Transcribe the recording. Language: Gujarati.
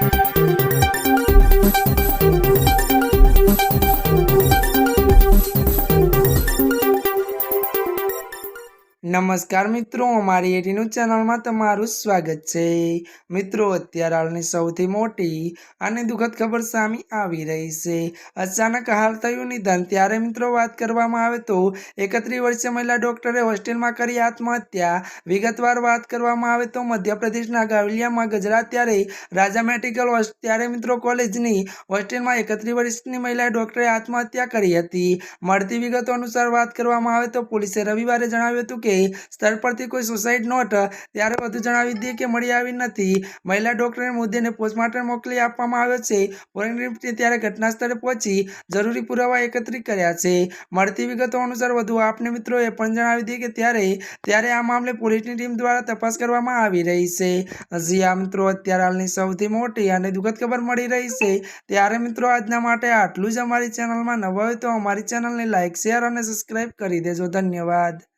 Thank you. નમસ્કાર મિત્રો, અમારી એટીનું ચેનલમાં તમારું સ્વાગત છે. મિત્રો, અત્યારે હાલની સૌથી મોટી અને દુઃખદ ખબર સામે આવી રહી છે. અચાનક હાલ થયું નિધન, ત્યારે મિત્રો વાત કરવામાં આવે તો એકત્રીસ વર્ષીય મહિલા ડોક્ટરે હોસ્ટેલમાં કરી આત્મહત્યા. વિગતવાર વાત કરવામાં આવે તો મધ્યપ્રદેશના ગાવલિયામાં ગજરાત ત્યારે રાજા મેડિકલ ત્યારે મિત્રો કોલેજની હોસ્ટેલમાં એકત્રીસ વર્ષની મહિલા ડોક્ટરે આત્મહત્યા કરી હતી. મળતી વિગતો અનુસાર વાત કરવામાં આવે તો પોલીસે રવિવારે જણાવ્યું હતું કે સ્થળ પરથી કોઈ સુસાઇડ નોટ ત્યારે વધુ જણાવી દઈએ કે મળી આવી નથી. મહિલા ડોક્ટરને મુદ્દેને પોસ્ટમોર્ટમ મોકલી આપવામાં આવ્યો છે. ટીમ ત્યારે ઘટના સ્થળે પહોંચી જરૂરી પુરાવા એકત્રિત કર્યા છે. મળતી વિગતો અનુસાર વધુ આપને મિત્રો એ પણ જણાવી દઈએ કે ત્યારે ત્યારે આ મામલે પોલીસની ટીમ દ્વારા તપાસ કરવામાં આવી રહી છે. હજી આ મિત્રો, અત્યારે હાલની સૌથી મોટી અને દુઃખદ ખબર મળી રહી છે. ત્યારે મિત્રો આજના માટે આટલું જ અમારી ચેનલમાં નવા હોય તો અમારી ચેનલને લાઇક શેર અને સબસ્ક્રાઇબ કરી દેજો. ધન્યવાદ.